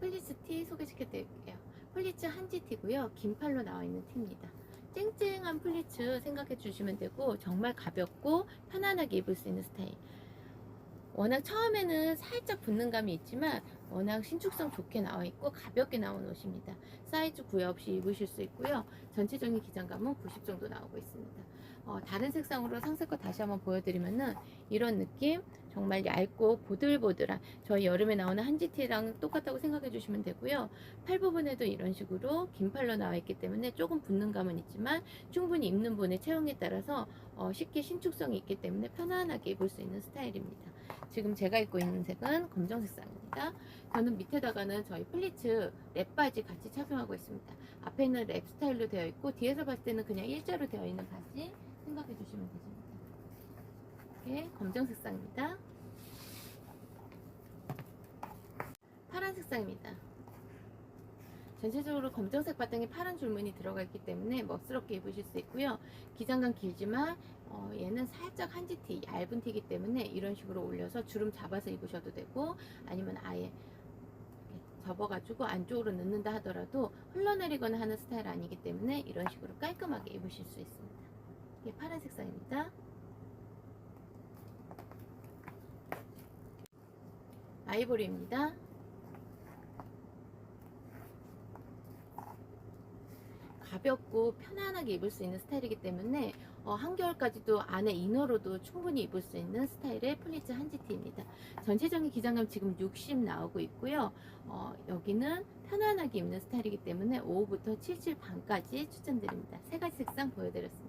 플리츠 티 소개시켜 드릴게요. 플리츠 한지 티고요. 긴팔로 나와 있는 티입니다. 쨍쨍한 플리츠 생각해 주시면 되고 정말 가볍고 편안하게 입을 수 있는 스타일. 워낙 처음에는 살짝 붙는 감이 있지만 워낙 신축성 좋게 나와 있고 가볍게 나온 옷입니다. 사이즈 구애 없이 입으실 수 있고요. 전체적인 기장감은 90 정도 나오고 있습니다. 어, 다른 색상으로 상세 거 다시 한번 보여드리면은 이런 느낌 정말 얇고 보들보들한 저희 여름에 나오는 한지티랑 똑같다고 생각해 주시면 되고요. 팔 부분에도 이런 식으로 긴 팔로 나와 있기 때문에 조금 붙는 감은 있지만 충분히 입는 분의 체형에 따라서 어, 쉽게 신축성이 있기 때문에 편안하게 입을 수 있는 스타일입니다. 지금 제가 입고 있는 색은 검정 색상입니다. 저는 밑에다가는 저희 플리츠 랩 바지 같이 착용하고 있습니다. 앞에는 랩 스타일로 되어 있고 뒤에서 봤을 때는 그냥 일자로 되어 있는 바지 생각해 주시면 되십니다. 이렇게 검정 색상입니다. 파란 색상입니다. 전체적으로 검정색 바탕에 파란 줄무늬 들어가 있기 때문에 멋스럽게 입으실 수 있고요. 기장감 길지만 어, 얘는 살짝 한지 티, 얇은 티이기 때문에 이런 식으로 올려서 주름 잡아서 입으셔도 되고 아니면 아예 접어가지고 안쪽으로 넣는다 하더라도 흘러내리거나 하는 스타일 아니기 때문에 이런 식으로 깔끔하게 입으실 수 있습니다. 이게 파란 색상입니다. 아이보리입니다. 가볍고 편안하게 입을 수 있는 스타일이기 때문에 어, 한겨울까지도 안에 이너로도 충분히 입을 수 있는 스타일의 플리츠 한지티입니다. 전체적인 기장감 지금 60 나오고 있고요. 어, 여기는 편안하게 입는 스타일이기 때문에 5호부터 77 반까지 추천드립니다. 세 가지 색상 보여드렸습니다.